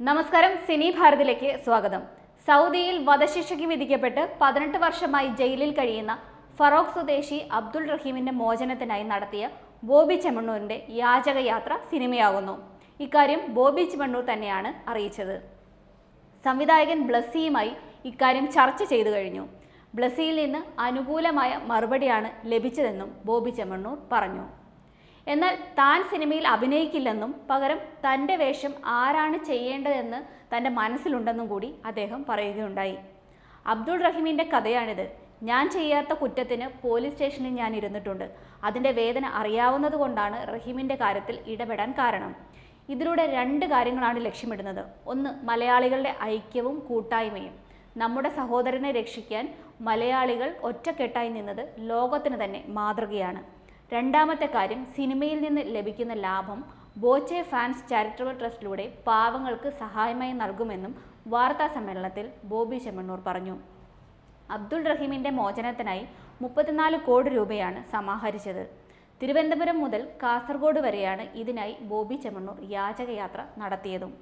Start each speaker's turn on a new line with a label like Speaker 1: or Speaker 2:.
Speaker 1: നമസ്കാരം സിനി ഭാരതിലേക്ക് സ്വാഗതം. സൗദിയിൽ വധശിക്ഷയ്ക്ക് വിധിക്കപ്പെട്ട് പതിനെട്ട് വർഷമായി ജയിലിൽ കഴിയുന്ന ഫറോക്ക് സ്വദേശി അബ്ദുൾ റഹീമിന്റെ മോചനത്തിനായി നടത്തിയ ബോബി ചെമ്മണ്ണൂരിന്റെ യാചകയാത്ര സിനിമയാകുന്നു. ഇക്കാര്യം ബോബി ചെമ്മണ്ണൂർ തന്നെയാണ് അറിയിച്ചത്. സംവിധായകൻ ബ്ലസ്സിയുമായി ഇക്കാര്യം ചർച്ച ചെയ്തു കഴിഞ്ഞു. ബ്ലസ്സിയിൽ നിന്ന് അനുകൂലമായ മറുപടിയാണ് ലഭിച്ചതെന്നും ബോബി ചെമ്മണ്ണൂർ പറഞ്ഞു. എന്നാൽ താൻ സിനിമയിൽ അഭിനയിക്കില്ലെന്നും പകരം തന്റെ വേഷം ആരാണ് ചെയ്യേണ്ടതെന്ന് തന്റെ മനസ്സിലുണ്ടെന്നും കൂടി അദ്ദേഹം പറയുകയുണ്ടായി. അബ്ദുൾ റഹീമിന്റെ കഥയാണിത്. ഞാൻ ചെയ്യാത്ത കുറ്റത്തിന് പോലീസ് സ്റ്റേഷനിൽ ഞാൻ ഇരുന്നിട്ടുണ്ട്. അതിന്റെ വേദന അറിയാവുന്നത് കൊണ്ടാണ് റഹീമിന്റെ കാര്യത്തിൽ ഇടപെടാൻ കാരണം. ഇതിലൂടെ രണ്ട് കാര്യങ്ങളാണ് ലക്ഷ്യമിടുന്നത്. ഒന്ന് മലയാളികളുടെ ഐക്യവും കൂട്ടായ്മയും. നമ്മുടെ സഹോദരനെ രക്ഷിക്കാൻ മലയാളികൾ ഒറ്റക്കെട്ടായി നിന്നത് ലോകത്തിന് തന്നെ മാതൃകയാണ്. രണ്ടാമത്തെ കാര്യം സിനിമയിൽ നിന്ന് ലഭിക്കുന്ന ലാഭം ബോച്ചെ ഫാൻസ് ചാരിറ്റബിൾ ട്രസ്റ്റിലൂടെ പാവങ്ങൾക്ക് സഹായമായി നൽകുമെന്നും വാർത്താ സമ്മേളനത്തിൽ ബോബി ചെമ്മണ്ണൂർ പറഞ്ഞു. അബ്ദുൾ റഹീമിന്റെ മോചനത്തിനായി മുപ്പത്തിനാല് കോടി രൂപയാണ് സമാഹരിച്ചത്. തിരുവനന്തപുരം മുതൽ കാസർഗോഡ് വരെയാണ് ഇതിനായി ബോബി ചെമ്മണ്ണൂർ യാചകയാത്ര നടത്തിയതും.